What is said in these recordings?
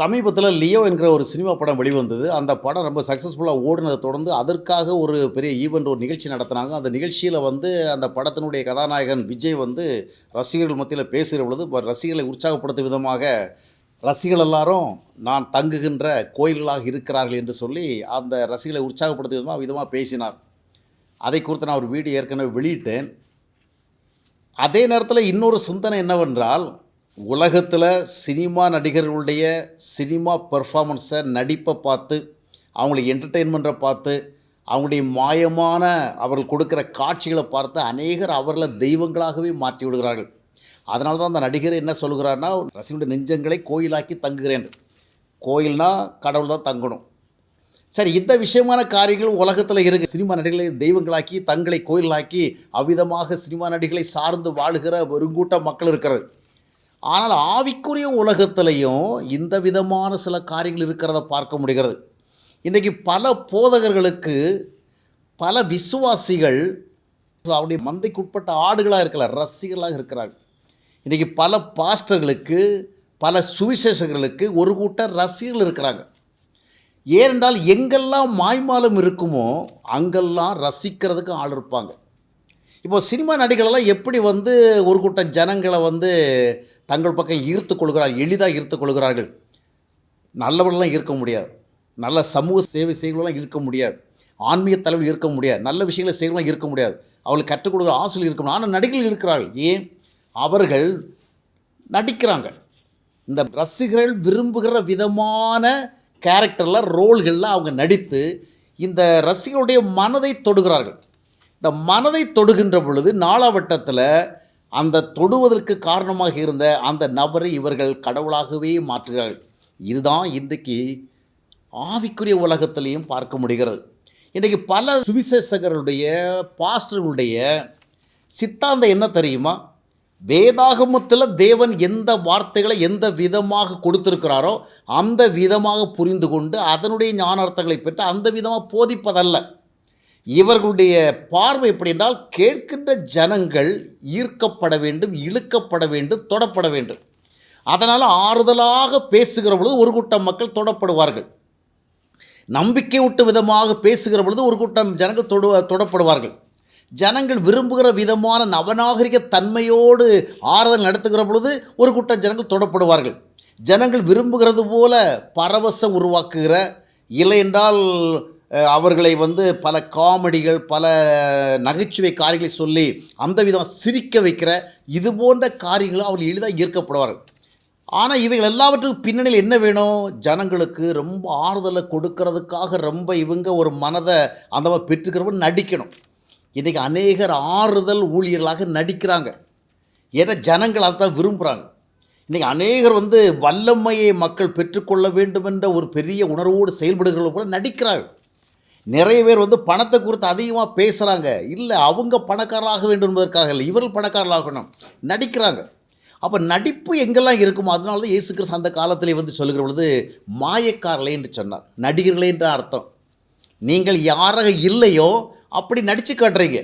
சமீபத்தில் லியோ என்கிற ஒரு சினிமா படம் வெளிவந்தது. அந்த படம் ரொம்ப சக்ஸஸ்ஃபுல்லாக ஓடினதை தொடர்ந்து அதற்காக ஒரு பெரிய ஈவெண்ட் ஒரு நிகழ்ச்சி நடத்தினாங்க. அந்த நிகழ்ச்சியில் வந்து அந்த படத்தினுடைய கதாநாயகன் விஜய் வந்து ரசிகர்கள் மத்தியில் பேசுகிற பொழுது ப- ரசிகர்களை உற்சாகப்படுத்தும் விதமாக ரசிகர்கள் எல்லாரும் நான் தங்குகின்ற கோயில்களாக இருக்கிறார்கள் என்று சொல்லி அந்த ரசிகர்களை உற்சாகப்படுத்தும் விதமாக விதமாக பேசினார். அதை குறித்து நான் ஒரு வீடியோ ஏற்கனவே வெளியிட்டேன். அதே நேரத்தில் இன்னொரு சிந்தனை என்னவென்றால் உலகத்தில் சினிமா நடிகர்களுடைய சினிமா பெர்ஃபார்மன்ஸை நடிப்பை பார்த்து அவங்களை என்டர்டெயின்மெண்ட்டை பார்த்து அவங்களுடைய மாயமான அவர்கள் கொடுக்குற காட்சிகளை பார்த்து அநேகர் அவர்களை தெய்வங்களாகவே மாற்றி விடுகிறார்கள். அதனால தான் அந்த நடிகர் என்ன சொல்கிறார்னா ரசிகனுடைய நெஞ்சங்களை கோயிலாக்கி தங்குகிறேன். கோயில்னால் கடவுள் தான் தங்கணும். சரி இந்த விஷயமான காரியங்கள் உலகத்தில் இருக்கு. சினிமா நடிகர்களை தெய்வங்களாக்கி தங்களை கோயிலாக்கி அவ்விதமாக சினிமா நடிகளை சார்ந்து வாழுகிற ஒரு கூட்டம் மக்கள் இருக்கிறது. ஆனால் ஆவிக்குரிய உலகத்திலையும் இந்த விதமான சில காரியங்கள் இருக்கிறத பார்க்க முடிகிறது. இன்றைக்கி பல போதகர்களுக்கு பல விசுவாசிகள் அவருடைய மந்தைக்குட்பட்ட ஆடுகளாக இருக்கல ரசிகர்களாக இருக்கிறாங்க இன்றைக்கி பல பாஸ்டர்களுக்கு பல சுவிசேஷகர்களுக்கு ஒரு கூட்ட ரசிகர்கள் இருக்கிறாங்க. ஏனென்றால் எங்கெல்லாம் மாய்மாலம் இருக்குமோ அங்கெல்லாம் ரசிக்கிறதுக்கு ஆள் இருப்பாங்க. இப்போ சினிமா நடிகளெல்லாம் எப்படி வந்து ஒரு கூட்டம் ஜனங்களை வந்து தங்கள் பக்கம் ஈர்த்து கொள்கிறார்கள் எளிதாக ஈர்த்து கொள்கிறார்கள். நல்லவர்களெலாம் இருக்க முடியாது. நல்ல சமூக சேவை செய்கிறவங்களாம் இருக்க முடியாது. ஆன்மீக தலைவர் இருக்க முடியாது. நல்ல விஷயங்களை செய்கிறவங்களாம் இருக்க முடியாது. அவளுக்கு கற்றுக் கொடுக்குற ஆசிரியர் இருக்கணும் ஆனால் நடிகர்கள் இருக்கிறார்கள். ஏன்? அவர்கள் நடிக்கிறாங்க. இந்த ரசிகர்கள் விரும்புகிற விதமான கேரக்டரில் ரோல்களில் அவங்க நடித்து இந்த ரசிகர்களுடைய மனதை தொடுகிறார்கள். இந்த மனதை தொடுகின்ற பொழுது நாளாவட்டத்தில் அந்த தொடுவதற்கு காரணமாக இருந்த அந்த நபரை இவர்கள் கடவுளாகவே மாற்றுகிறார்கள். இதுதான் இன்றைக்கு ஆவிக்குரிய உலகத்திலையும் பார்க்க முடிகிறது. இன்றைக்கு பல சுவிசேஷகர்களுடைய பாஸ்டர்களுடைய சித்தாந்தம் என்ன தெரியுமா? வேதாகமத்தில் தேவன் எந்த வார்த்தைகளை எந்த விதமாக கொடுத்திருக்கிறாரோ அந்த விதமாக புரிந்து கொண்டு அதனுடைய ஞானார்த்தங்களை பெற்று அந்த விதமாக போதிப்பதல்ல. இவர்களுடைய பார்வை எப்படி என்றால் கேட்கின்ற ஜனங்கள் ஈர்க்கப்பட வேண்டும் இழுக்கப்பட வேண்டும் தொடப்பட வேண்டும். அதனால் ஆறுதலாக பேசுகிற பொழுது ஒரு கூட்டம் மக்கள் தொடப்படுவார்கள். நம்பிக்கை ஊட்டும் விதமாக பேசுகிற பொழுது ஒரு கூட்டம் ஜனங்கள் தொடு தொடப்படுவார்கள். ஜனங்கள் விரும்புகிற விதமான நவநாகரிக தன்மையோடு ஆறுதல் நடத்துகிற பொழுது ஒரு கூட்டம் ஜனங்கள் தொடப்படுவார்கள். ஜனங்கள் விரும்புகிறது போல பரவசம் உருவாக்குகிற இல்லை என்றால் அவர்களை வந்து பல காமெடிகள் பல நகைச்சுவை காரியங்களை சொல்லி அந்த விதமாக சிரிக்க வைக்கிற இது போன்ற காரியங்களும் அவர்கள் எளிதாக ஈர்க்கப்படுவார்கள். ஆனால் இவைகள் எல்லாவற்றுக்கும் பின்னணியில் என்ன வேணும்? ஜனங்களுக்கு ரொம்ப ஆறுதலை கொடுக்கறதுக்காக ரொம்ப இவங்க ஒரு மனதை அந்த மாதிரி பெற்றுக்கிறவங்க நடிக்கணும். இன்றைக்கி அநேகர் ஆறுதல் ஊழியர்களாக நடிக்கிறாங்க. ஏன்னா ஜனங்கள் அதை தான் விரும்புகிறாங்க இன்றைக்கி அநேகர் வந்து வல்லமையை மக்கள் பெற்றுக்கொள்ள வேண்டும் என்ற ஒரு பெரிய உணர்வோடு செயல்படுகிறவங்க கூட நடிக்கிறாங்க நிறைய பேர் வந்து பணத்தை குறித்து அதிகமாக பேசுகிறாங்க இல்லை அவங்க பணக்காரராக வேண்டும் என்பதற்காக இல்லை. இவர்கள் பணக்காரராகணும் நடிக்கிறாங்க. அப்போ நடிப்பு எங்கெல்லாம் இருக்குமோ அதனால தான் இயேசு கிறிஸ்து அந்த காலத்திலே வந்து சொல்கிற பொழுது மாயக்காரர்களே என்று சொன்னார். நடிகர்களே என்ற அர்த்தம். நீங்கள் யாராக இல்லையோ அப்படி நடித்து காட்டுறீங்க.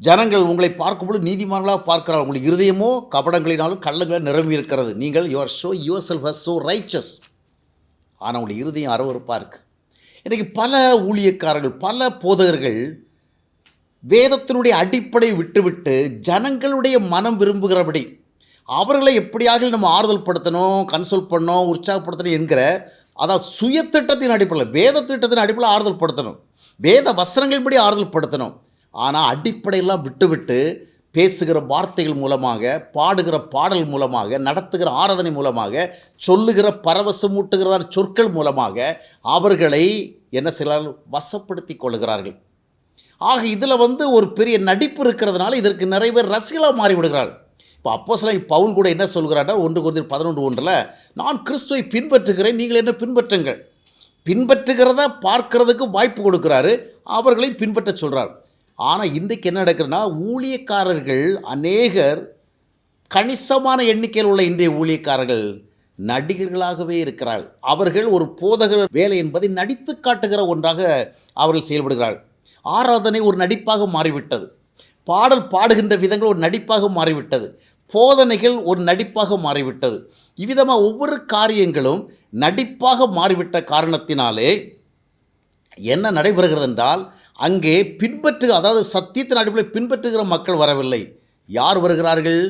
ஜனங்கள் உங்களை பார்க்கும்பொழுது நீதிமான்களாக பார்க்கிறார் உங்களுக்கு இருதயமோ கபடங்களினாலும் கள்ளங்களும் நிரம்பி இருக்கிறது. நீங்கள் your show yourself has so riches ஆனால் உங்களுடைய இருதயம் அறவறுப்பாக இருக்குது இன்றைக்கி பல ஊழியக்காரர்கள் பல போதகர்கள் வேதத்தினுடைய அடிப்படை விட்டுவிட்டு ஜனங்களுடைய மனம் விரும்புகிறபடி அவர்களை எப்படியாக நம்ம ஆறுதல் படுத்தணும் கன்சோல் பண்ணணும் உற்சாகப்படுத்தணும் என்கிற அதான் சுய திட்டத்தின் அடிப்படையில் வேத திட்டத்தின் அடிப்படையில் ஆறுதல் படுத்தணும். வேத வசனங்கள்படி ஆறுதல் படுத்தணும். ஆனால் அடிப்படையெல்லாம் விட்டுவிட்டு பேசுகிற வார்த்தைகள் மூலமாக பாடுகிற பாடல் மூலமாக நடத்துகிற ஆராதனை மூலமாக சொல்லுகிற பரவசமூட்டுகிறதான சொற்கள் மூலமாக அவர்களை என்ன சிலர் வசப்படுத்தி கொள்கிறார்கள். ஆக இதில் வந்து ஒரு பெரிய நடிப்பு இருக்கிறதுனால இதற்கு நிறைய பேர் ரசிகலாக மாறி விடுகிறார்கள் இப்போ அப்போ சில பவுல் கூட என்ன சொல்கிறாருன்னா ஒன்று கொண்டு பதினொன்று ஒன்றில் நான் கிறிஸ்துவை பின்பற்றுகிறேன் நீங்கள் என்ன பின்பற்றுங்கள். பின்பற்றுகிறத பார்க்கறதுக்கு வாய்ப்பு கொடுக்குறாரு அவர்களை பின்பற்ற சொல்கிறார் ஆனால் இன்றைக்கு என்ன நடக்குதுன்னா ஊழியக்காரர்கள் அநேகர் கணிசமான எண்ணிக்கையில் உள்ள இன்றைய ஊழியக்காரர்கள் நடிகர்களாகவே இருக்கிறார்கள் அவர்கள் ஒரு போதகர் வேலை என்பதை நடித்து காட்டுகிற ஒன்றாக அவர்கள் செயல்படுகிறாள். ஆராதனை ஒரு நடிப்பாக மாறிவிட்டது. பாடல் பாடுகின்ற விதங்கள் ஒரு நடிப்பாக மாறிவிட்டது. போதனைகள் ஒரு நடிப்பாக மாறிவிட்டது. இவ்விதமாக ஒவ்வொரு காரியங்களும் நடிப்பாக மாறிவிட்ட காரணத்தினாலே என்ன நடைபெறுகிறது என்றால் அங்கே பின்பற்று அதாவது சத்தியத்தின் அடிப்படையில் பின்பற்றுகிற மக்கள் வரவில்லை. யார் வருகிறார்கள்?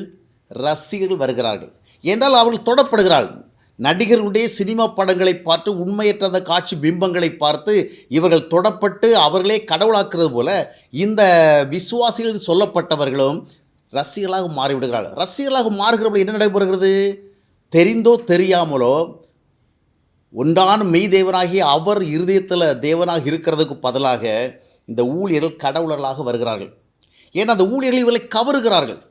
ரசிகர்கள் வருகிறார்கள். என்றால் அவர்கள் தொடப்படுகிறார்கள் நடிகர்களுடைய சினிமா படங்களை பார்த்து உண்மையற்ற அந்த காட்சி பிம்பங்களை பார்த்து இவர்கள் தொடப்பட்டு அவர்களே கடவுளாக்குறது போல இந்த விசுவாசிகள் சொல்லப்பட்டவர்களும் ரசிகளாக மாறிவிடுகிறார்கள் ரசிகளாக மாறுகிறவர்கள் என்ன நடைபெறுகிறது? தெரிந்தோ தெரியாமலோ ஒன்றான மெய் தேவனாகி அவர் இருதயத்தில் தேவனாக இருக்கிறதுக்கு பதிலாக இந்த ஊழியர்கள் கடவுளர்களாக வருகிறார்கள். ஏன்னா அந்த ஊழியர்கள் இவர்களை கவருகிறார்கள்.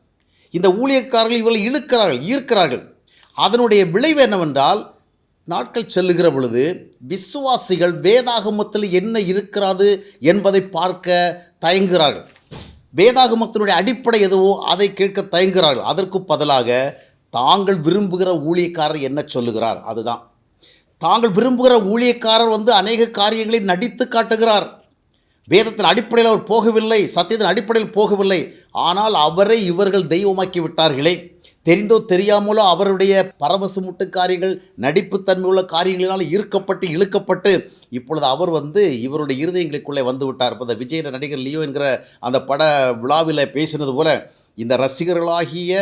இந்த ஊழியக்காரர்கள் இவர்களை இழுக்கிறார்கள் ஈர்க்கிறார்கள். அதனுடைய விளைவு என்னவென்றால் நாட்கள் செல்லுகிற பொழுது விசுவாசிகள் வேதாகமத்தில் என்ன இருக்கிறது என்பதை பார்க்க தயங்குகிறார்கள். வேதாகமத்தினுடைய அடிப்படை எதுவோ அதை கேட்க தயங்குகிறார்கள். அதற்கு பதிலாக தாங்கள் விரும்புகிற ஊழியக்காரர் என்ன சொல்லுகிறார்? அதுதான். தாங்கள் விரும்புகிற ஊழியக்காரர் வந்து அநேக காரியங்களை நடித்து காட்டுகிறார். வேதத்தின் அடிப்படையில் அவர் போகவில்லை சத்தியத்தின் அடிப்படையில் போகவில்லை. ஆனால் அவரை இவர்கள் தெய்வமாக்கி விட்டார்களே தெரிந்தோ தெரியாமலோ அவருடைய பரவசமுட்டு காரியங்கள் நடிப்புத்தன்மை உள்ள காரியங்களினால் ஈர்க்கப்பட்டு இழுக்கப்பட்டு இப்பொழுது அவர் வந்து இவருடைய இருதயங்களுக்குள்ளே வந்து விட்டார் இப்போ இந்த விஜய் நடிகர் லியோ என்கிற அந்த பட விழாவில் பேசினது போல இந்த ரசிகர்களாகிய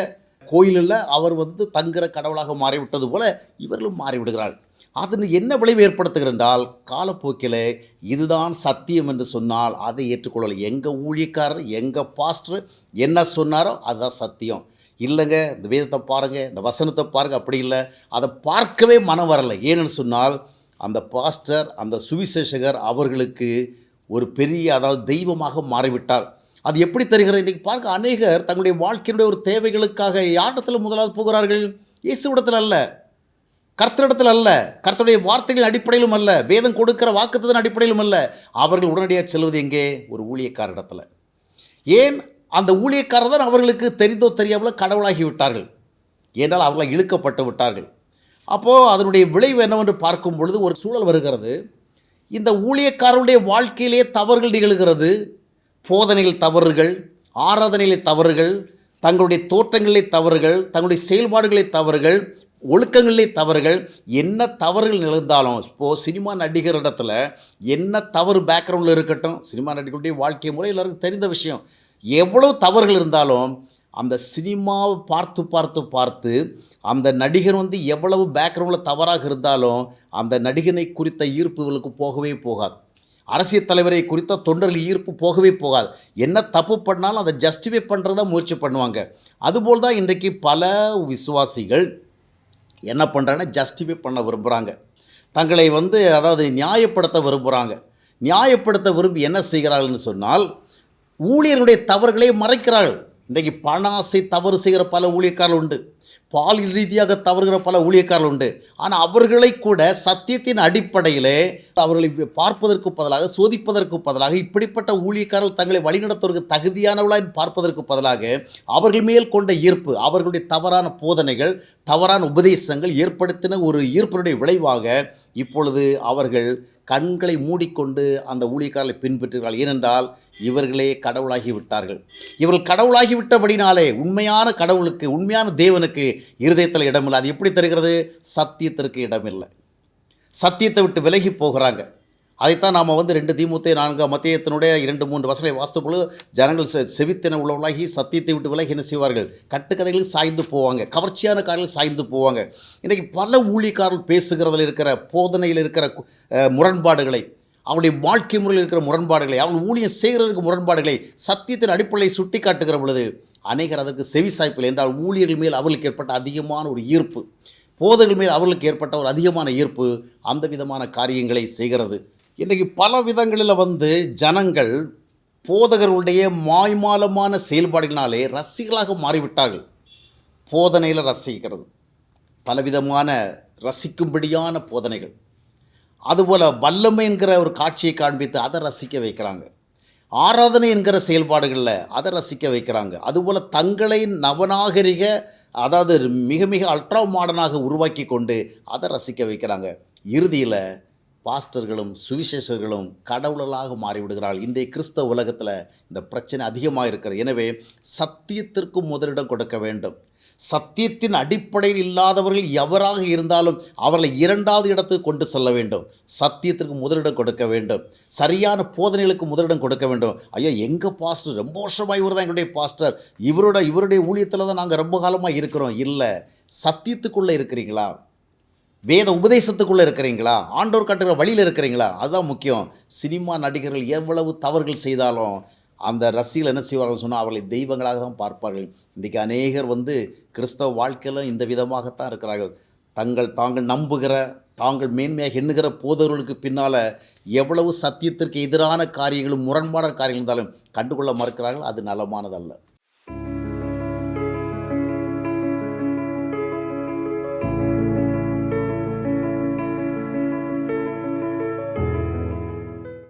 கோயிலில் அவர் வந்து தங்குற கடவுளாக மாறிவிட்டது போல இவர்களும் மாறிவிடுகிறார்கள். அது என்ன விளைவு ஏற்படுத்துகிறென்றால் காலப்போக்கில் இதுதான் சத்தியம் என்று சொன்னால் அதை ஏற்றுக்கொள்ளலை. எங்கள் ஊழியக்காரர் எங்கள் பாஸ்டர் என்ன சொன்னாரோ அதுதான் சத்தியம். இல்லைங்க இந்த வேதத்தை பாருங்கள் இந்த வசனத்தை பாருங்கள் அப்படி இல்லை. அதை பார்க்கவே மனம் வரலை. ஏன்னு சொன்னால் அந்த பாஸ்டர் அந்த சுவிசேஷகர் அவர்களுக்கு ஒரு பெரிய அதாவது தெய்வமாக மாறிவிட்டார். அது எப்படி தருகிறது? இன்றைக்கி பார்க்க அநேகர் தங்களுடைய வாழ்க்கையினுடைய ஒரு தேவைகளுக்காக யாரிடத்தில் முதலாவது போகிறார்கள்? இயேசுவிடத்தில் அல்ல. கர்த்தரிடத்தில் அல்ல கர்த்தருடைய வார்த்தைகளின் அடிப்படையிலும் அல்ல வேதம் கொடுக்கிற வாக்குத்தத்தின் அடிப்படையிலும் அல்ல அவர்கள் உடனடியாக செல்வது எங்கே? ஒரு ஊழியக்காரிடத்தில் ஏன்? அந்த ஊழியக்காரர் தான் அவர்களுக்கு தெரிந்தோ தெரியாமல் கடவுளாகி விட்டார்கள். ஏனால் அவர்களால் இழுக்கப்பட்டு விட்டார்கள். அப்போது அதனுடைய விளைவு என்னவென்று பார்க்கும் பொழுது ஒரு சூழல் வருகிறது. இந்த ஊழியக்காரருடைய வாழ்க்கையிலே தவறுகள் நிகழ்கிறது. போதனைகள் தவறுகள் ஆராதனையிலே தவறுகள் தங்களுடைய தோற்றங்களிலே தவறுகள் தங்களுடைய செயல்பாடுகளை தவறுகள் ஒழுக்கங்களிலே தவறுகள் என்ன தவறுகள் நிகழ்ந்தாலும் இப்போது சினிமா நடிகரிடத்துல என்ன தவறு பேக்ரவுண்டில் இருக்கட்டும் சினிமா நடிகருடைய வாழ்க்கை முறை எல்லாருக்கும் தெரிந்த விஷயம். எவ்வளோ தவறுகள் இருந்தாலும் அந்த சினிமாவை பார்த்து பார்த்து பார்த்து அந்த நடிகர் வந்து எவ்வளவு பேக்ரவுண்டில் தவறாக இருந்தாலும் அந்த நடிகனை குறித்த ஈர்ப்பு இவளுக்கு போகவே போகாது. அரசியல் தலைவரை குறித்த தொண்டர்கள் ஈர்ப்பு போகவே போகாது. என்ன தப்பு பண்ணாலும் அதை ஜஸ்டிஃபை பண்ணுறதா முயற்சி பண்ணுவாங்க. அதுபோல் தான் இன்றைக்கு பல விசுவாசிகள் என்ன பண்ணுறாங்கன்னா ஜஸ்டிஃபை பண்ண விரும்புகிறாங்க தங்களை வந்து அதாவது நியாயப்படுத்த விரும்புகிறாங்க நியாயப்படுத்த விரும்பி என்ன செய்கிறார்கள்னு சொன்னால் ஊழியர்களுடைய தவறுகளை மறைக்கிறார்கள். இன்றைக்கு பண ஆசை தவறு செய்கிற பல ஊழியக்காரர்கள் உண்டு. பாலியல் ரீதியாக தவறுகிற பல ஊழியக்காரர்கள் உண்டு. ஆனால் அவர்களை கூட சத்தியத்தின் அடிப்படையிலே அவர்களை பார்ப்பதற்கு பதிலாக சோதிப்பதற்கு பதிலாக இப்படிப்பட்ட ஊழியக்காரர்கள் தங்களை வழிநடத்துவதற்கு தகுதியானவர்களாக பார்ப்பதற்கு பதிலாக அவர்கள் மேல் கொண்ட ஈர்ப்பு அவர்களுடைய தவறான போதனைகள் தவறான உபதேசங்கள் ஏற்படுத்தின ஒரு ஈர்ப்பினுடைய விளைவாக இப்பொழுது அவர்கள் கண்களை மூடிக்கொண்டு அந்த ஊழியக்காரர்களை பின்பற்றுகிறார்கள். ஏனென்றால் இவர்களே கடவுளாகி விட்டார்கள் இவர்கள் கடவுளாகி விட்டபடினாலே உண்மையான கடவுளுக்கு உண்மையான தேவனுக்கு இருதயத்தில் இடமில்லை. அது எப்படி தருகிறது? சத்தியத்திற்கு இடமில்லை. சத்தியத்தை விட்டு விலகி போகிறாங்க. அதைத்தான் நாம் வந்து ரெண்டு தீமுத்தை நான்கு மத்தியத்தினுடைய இரண்டு மூன்று வசலை வாஸ்துக்குழு ஜனங்கள் செ செவித்தின உள்ளவர்களாகி சத்தியத்தை விட்டு விலகி என்ன செய்வார்கள்? கட்டுக்கதைகளுக்கு சாய்ந்து போவாங்க. கவர்ச்சியான காரில் சாய்ந்து போவாங்க. இன்றைக்கி பல ஊழியக்காரர்கள் பேசுகிறதில் இருக்கிற போதனையில் இருக்கிற முரண்பாடுகளை அவனுடைய வாழ்க்கை முறையில் இருக்கிற முரண்பாடுகளை அவன் ஊழியம் செய்கிறதற்கு முரண்பாடுகளை சத்தியத்தின் அடிப்படையை சுட்டி காட்டுகிற பொழுது அநேகர் அதற்கு செவி சாய்ப்பில்லை என்றால் ஊழியர்கள் மேல் அவர்களுக்கு ஏற்பட்ட அதிகமான ஒரு ஈர்ப்பு போதைகள் மேல் அவர்களுக்கு ஏற்பட்ட ஒரு அதிகமான ஈர்ப்பு அந்த விதமான காரியங்களை செய்கிறது. இன்றைக்கு பல விதங்களில் வந்து ஜனங்கள் போதகர்களுடைய மாய்மாலமான செயல்பாடுகளினாலே ரசிகளாக மாறிவிட்டார்கள். போதனையில் ரசிக்கிறது. பலவிதமான ரசிக்கும்படியான போதனைகள். அதுபோல் வல்லமை என்கிற ஒரு காட்சியை காண்பித்து அதை ரசிக்க வைக்கிறாங்க. ஆராதனை என்கிற செயல்பாடுகளில் அதை ரசிக்க வைக்கிறாங்க. அதுபோல் தங்களை நவநாகரிக அதாவது மிக மிக அல்ட்ரா மாடர்னாக உருவாக்கி கொண்டு அதை ரசிக்க வைக்கிறாங்க. இறுதியில் பாஸ்டர்களும் சுவிசேஷர்களும் கடவுளர்களாக மாறிவிடுகிறார்கள். இன்றைய கிறிஸ்தவ உலகத்தில் இந்த பிரச்சனை அதிகமாக இருக்கிறது எனவே சத்தியத்திற்கும் முதலிடம் கொடுக்க வேண்டும். சத்தியத்தின் அடிப்படையில் இல்லாதவர்கள் எவராக இருந்தாலும் அவர்களை இரண்டாவது இடத்துக்கு கொண்டு செல்ல வேண்டும். சத்தியத்திற்கு முதலிடம் கொடுக்க வேண்டும். சரியான போதனைகளுக்கு முதலிடம் கொடுக்க வேண்டும். ஐயா எங்கள் பாஸ்டர் ரொம்ப வருஷமாக இவர் தான் எங்களுடைய பாஸ்டர் இவரோட இவருடைய ஊழியத்தில் தான் நாங்கள் ரொம்ப காலமாக இருக்கிறோம். இல்லை சத்தியத்துக்குள்ளே இருக்கிறீங்களா? வேத உபதேசத்துக்குள்ளே இருக்கிறீங்களா? ஆண்டோர் காட்டுகிற வழியில் இருக்கிறீங்களா? அதுதான் முக்கியம். சினிமா நடிகர்கள் எவ்வளவு தவறுகள் செய்தாலும் அந்த ரசிகள் என்ன செய்வார்கள் சொன்னால் அவர்களை தெய்வங்களாக தான் பார்ப்பார்கள். இன்றைக்கி அநேகர் வந்து கிறிஸ்தவ வாழ்க்கையிலும் இந்த விதமாகத்தான் இருக்கிறார்கள். தங்கள் தாங்கள் நம்புகிற தாங்கள் மேன்மையாக எண்ணுகிற போதவர்களுக்கு பின்னால் எவ்வளவு சத்தியத்திற்கு எதிரான காரியங்களும் முரண்பாடான காரியங்கள் இருந்தாலும் கண்டுகொள்ள மறுக்கிறார்கள். அது நலமானதல்ல.